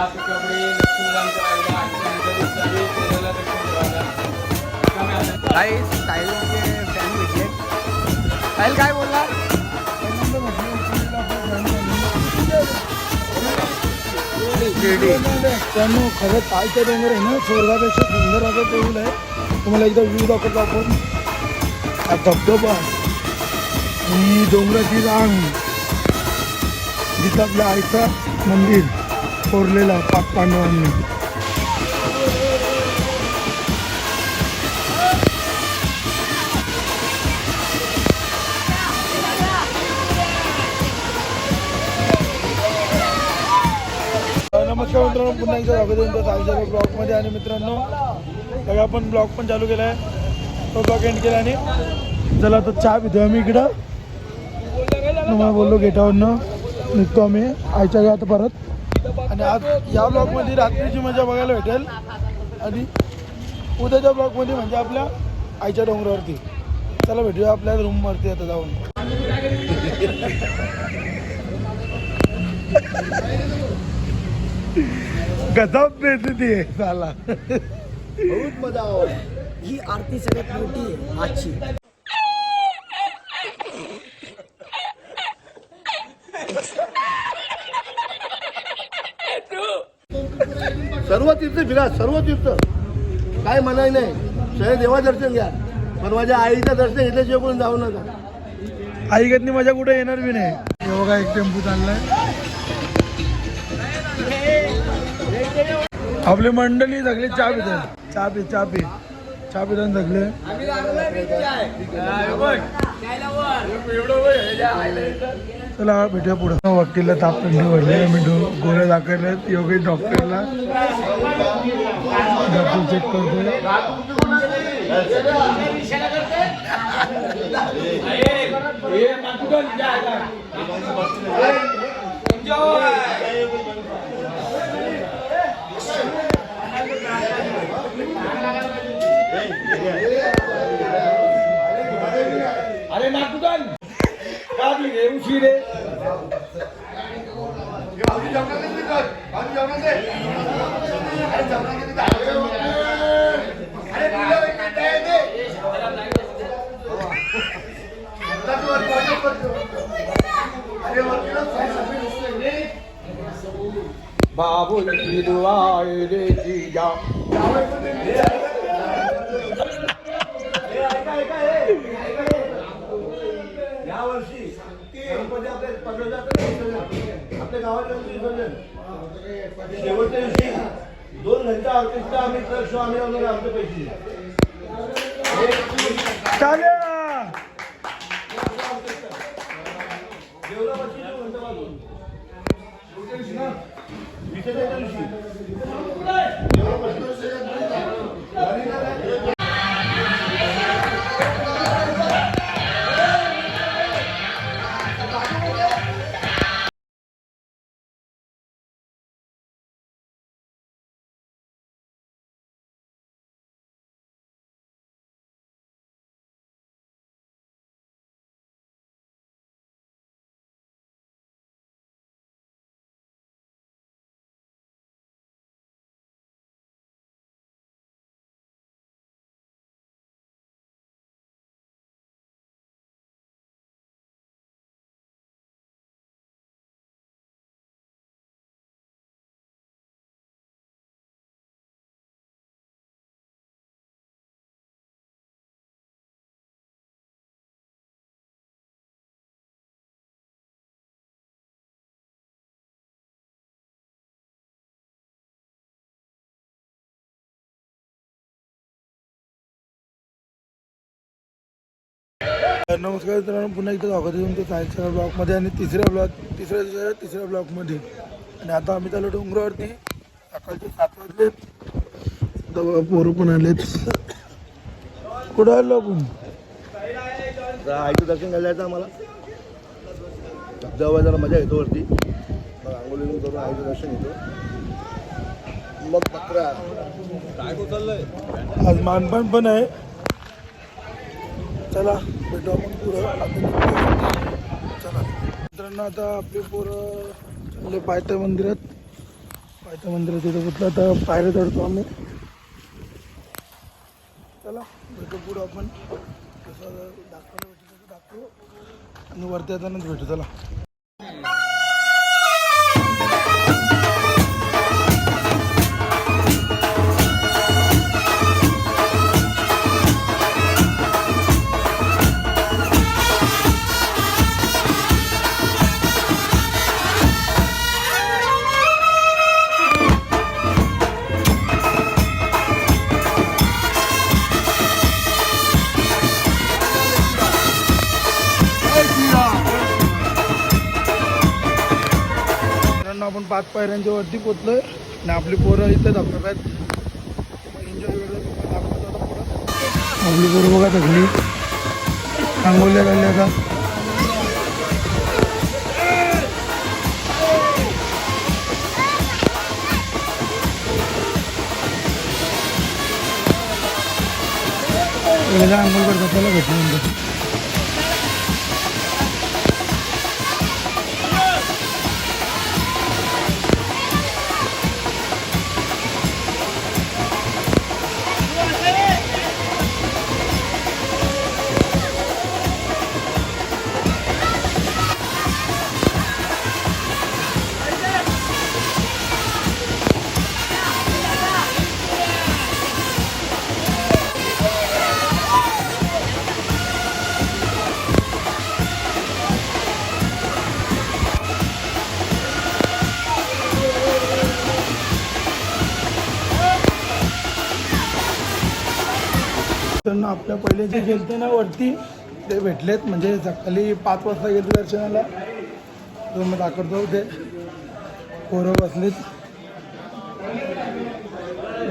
खास कपडे लक्ष्मीकांत राहिला आजच्या दिवसाची कोणाला दक्षिण राहिला कमी आलं काही साहिलचे फॅन भेटले साहिल काय बोलला मित्रांनो खरंच कालच्या डोंगर आहे ना स्वर्गापेक्षा सुंदर असा टेबल आहे तुम्हाला एकदा व्ह्यू दाखवतो आपण हा धबधबा ही डोंगराची रांग जिथं आपल्या आईचा मंदिर। कोरलेला पाच पांडवांनी. नमस्कार मित्रांनो पुन्हा एकदा स्वागत आहे तुमचं साईच्या ब्लॉकमध्ये आणि मित्रांनो बघा आपण ब्लॉग पण चालू केला आहे तो ब्लॉग एंड केला आणि चला आता चहा पितो आम्ही इकडं. तुम्हाला बोललो गेटावरनं. निघतो आम्ही. आयच्या गावात परत. आणि आज या ब्लॉगमध्ये रात्रीची मजा बघायला भेटेल. आणि उद्याच्या ब्लॉगमध्ये म्हणजे आपल्या आईच्या डोंगरावरती. चला भेटूया आपल्या रूमवरती आता जाऊन. गजब बेइज्जती आहे साला. बहुत मजा ही आरती सगळ्यात मोठी आहे आजची सर्व तीर्थ फिरा सर्व तीर्थ. काय म्हणाय नाही. सगळे देवा दर्शन घ्या. पण माझ्या आईचं दर्शन घेतल्याशिवाय कोण जाऊ नका. आई गतनी मजा कुठे येणार बी नाही. हे बघा एक टेम्पो चाललाय आपली मंडळी सगळे चहा पितात चहा पी चहा पी चहा पितात सगळे चला भेटूया पुढे. वकीलला ताप थंडी भरले मी गोळ्या दाखवल्यात योगेश डॉक्टरला. डॉक्टर चेक करतोय. का उशीर आहे जीजा शेवटच्या दिवशी दोन घंटा ऑर्केस्ट्रा आम्ही शो आम्ही होणार आमचे पैसे दिवशी नमस्कार मित्रांनो पुन्हा एकदा स्वागत आहे तुमचं सायन्सच्या ब्लॉगमध्ये आणि तिसऱ्या ब्लॉग तिसऱ्या दिवसाच्या तिसऱ्या ब्लॉगमध्ये. आणि आता आम्ही चालू डोंगरावरती. सकाळचे सात वाजले. आता पोरं पण आलेत. कुठं आलो आपण? आईचं दर्शन घ्यायला जायचं आम्हाला. धबधबा जरा मजा येतो वरती. मग आंघोळी करून आईचं दर्शन घेतो. मग बकरा आज मानपान पण आहे. चला. भेटू आपण पुढं आता चला. मित्रांनो आता आपले पोरं चालले पायथ्या मंदिरात. पायथ्या मंदिरात तिथं कुठलं आता पायऱ्या चढतो आम्ही. चला भेटू पुढं आपण. कसं दाखवलं भेटू तसं दाखवू. आणि वरती येतानाच भेटू. चला. पाच पायऱ्यांच्या वरती पोचलोय आणि आपली पोरं इथे धबधब्यात एन्जॉय आपली पोरं बघा सगळी. रांगोल्या काढल्या का वेगळ्या आंघोळ करतात त्याला भेटल्यानंतर तर आपल्या पहिले जे गेलते ना वरती ते भेटलेत. म्हणजे सकाळी पाच वाजता गेले दर्शनाला. तो मग दाखवतो ते. पोरं बसलेत.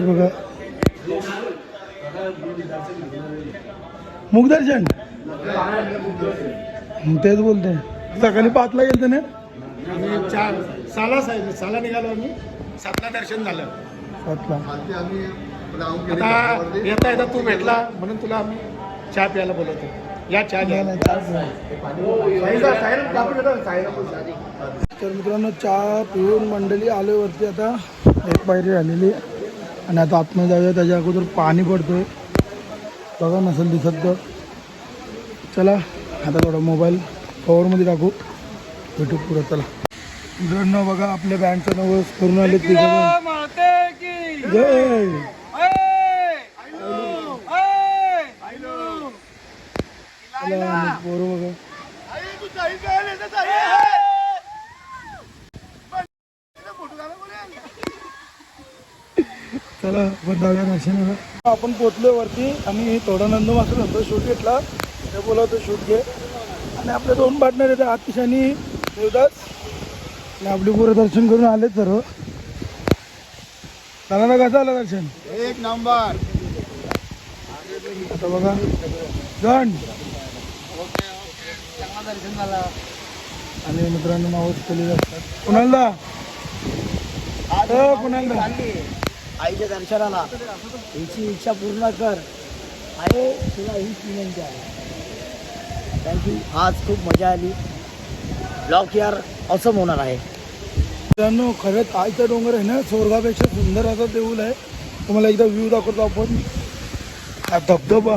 बघा. मुखदर्शन तेच बोलते. सकाळी पाचला गेलते ना? आम्ही चार साला साहेब साला निघालो आम्ही. सातला दर्शन झालं. पाचला आता येता येता तू भेटला म्हणून तुला आम्ही चहा प्यायला बोलवतो. या चहा नाही, घ्यायला नाही, चालतंय. तर मित्रांनो चहा पिऊन मंडळी आले वरती आता. एक पायरी झालेली आणि आता आतमध्ये जाऊया त्याच्या अगोदर पाणी पडतोय. बघा नसेल दिसत तर. चला आता थोडा मोबाईल कवरमध्ये टाकू. भेटू पुढं चला. मित्रांनो बघा आपल्या बँडचं नवस करून आले तिघं माते की जय चला बघा चला आपण जाऊया दर्शनाला. आपण पोचलो वरती आणि थोडा नंद मात्र नंतर शूट घेतला. ते बोला तो शूट घे. आणि आपले दोन पार्टनर आहेत आतिश आणि देवदास. आणि आपली पुरं दर्शन करून आले सर्व. चला ना कसं आलं दर्शन? एक नंबर. आता बघा. जण आणि मित्रांनो मावस केलेले असतात. कुणालदा? कुणालदा? आईच्या दर्शनाला. हिची इच्छा पूर्ण कर. अरे तुला हीच विनंती आहे. थँक्यू आज खूप मजा आली. ब्लॉक यार असं होणार आहे. मित्रांनो खरंच आयचा डोंगर आहे ना स्वर्गापेक्षा सुंदर असा देऊळ आहे. तुम्हाला एकदा व्ह्यू दाखवतो आपण. हा धबधबा.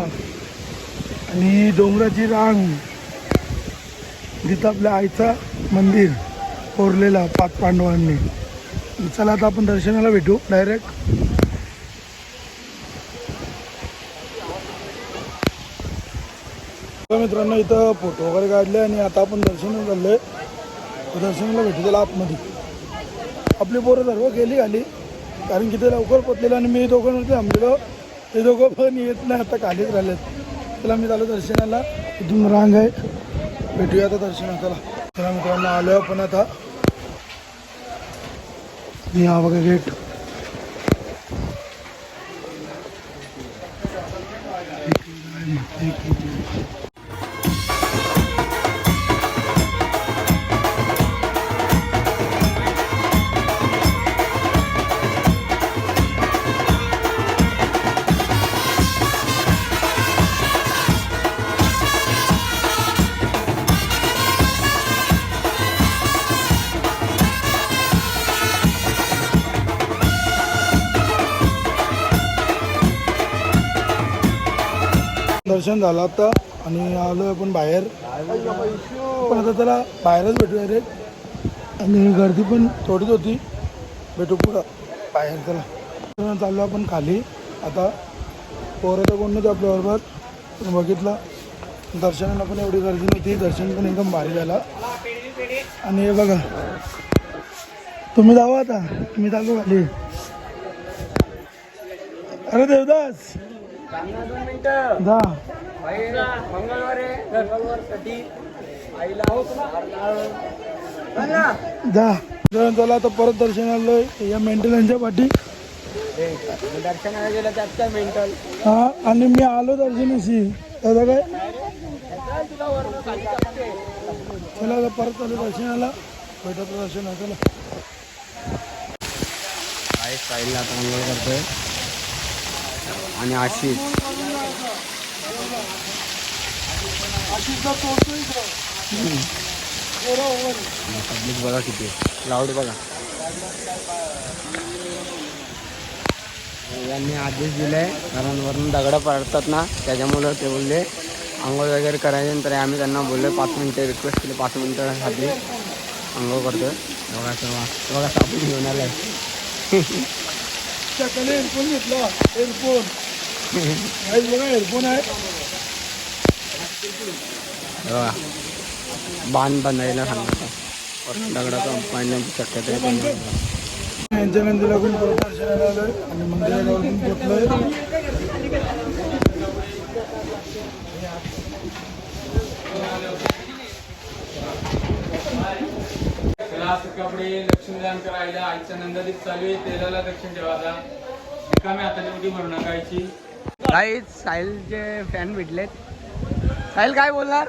आणि डोंगराची रांग. जिथं आपल्या आईचं मंदिर कोरलेला पाच पांडवांनी. चला आता आपण दर्शनाला भेटू. डायरेक्ट मित्रांनो इथं फोटो वगैरे काढले आणि आता आपण दर्शन झालं आहे दर्शनाला भेटू त्याला आतमध्ये. आपली पोरं सर्व गेली खाली. कारण की ते लवकर पोचलेलं आणि मी दोघांवरती थांबलेलो. ते दोघं पण येत नाही आता खालीच राहिलेत. त्याला मी झालो दर्शनाला. इथून रांग आहे. भेटूया आता दर्शनाला चला मित्रांनो आलो आपण आता. या बघा गेट एक दर्शन झालं आता आणि आलो आपण बाहेर. पण आता त्याला बाहेरच भेटूया रे. आणि गर्दी पण थोडीच होती. भेटू पुढं. बाहेर त्याला चाललो आपण खाली. आता पोरं तर कोण नव्हतं आपल्याबरोबर. पण बघितलं. दर्शनाला पण एवढी गर्दी नव्हती. दर्शन पण एकदम भारी झाला. आणि हे बघा. तुम्ही जावा आता. मी चालू खाली. अरे देवदास! जा मंगळवार आहे मंगळवारसाठी आता परत दर्शन आलोय. या मेंटेनच्या पाठी. दर्शनाला गेलं त्यात काय मेंटल हा आणि मी आलो दर्शनाशी. दादा काय? चला आता परत आलो दर्शनाला. भेटत दर्शन चला. काय स्टाईलला आता अंघोळ करतोय. आणि आशिष पब्लिक बघा किती लाऊड बघा. यांनी आदेश दिले कारण वरून दगडं पडतात ना त्याच्यामुळं ते बोलले आंघोळ वगैरे करायचे नंतर आम्ही त्यांना बोललो पाच मिनटं रिक्वेस्ट केली पाच मिनटासाठी आंघोळ करतो बघा तेव्हा बघा साबून घेऊन आलाय. त्याकडे एअरफोन घेतला एअरफोन हेडफोन आहे बांध बांधायला सांगत. दगडा दगडाचा पाडण्याची शक्यता आहे. यांच्या नंदीला पण दर्शनाला आलोय आणि मंदिराला पण पोचलोय कपडे लक्ष्मीदान करायला आईच्या नंदादीप चालू आहे. तेलाला दक्षिण ठेवायला रिकाम्या हाताने उडी भरू नकायची काही साहिलचे फॅन भेटलेत. साहिल काय बोलणार?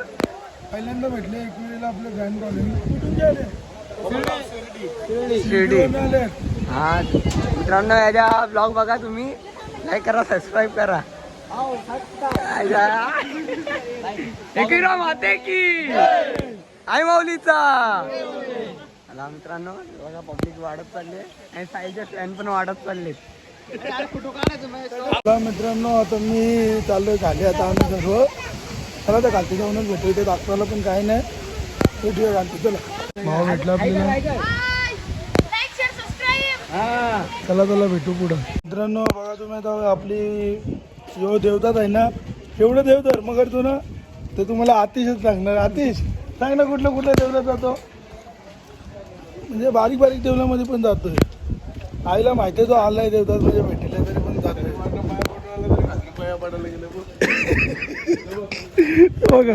पहिल्यांदा भेटले एक वेळेला आपले फॅन गेले? शिर्डी. हा. मित्रांनो याच्या ब्लॉग बघा तुम्ही लाईक करा सबस्क्राईब करा. एकीरा माते की. आई माऊलीचा. मला मित्रांनो बघा पब्लिक वाढत चालले आणि साईलचे फॅन पण वाढत चालले चला मित्रांनो आता मी चाललोय खाली. आता आम्ही सर्व चला तर खालती जाऊनच भेटू इथे दाखवायला पण काही नाही. भेटूया खालती चला. भाव भेटला आपल्याला. चला चला भेटू पुढं. मित्रांनो बघा तुम्ही आता आपली यो देवतात आहे ना एवढं देवतर मग करतो ना ते तुम्हाला आतिशच सांगणार. आतिश सांग ना कुठल्या कुठल्या देवलात जातो म्हणजे बारीक बारीक देवलामध्ये पण जातोय. आईला माहिती आहे तो आलाय देवतात म्हणजे भेटले तरी पण जातोय बघा.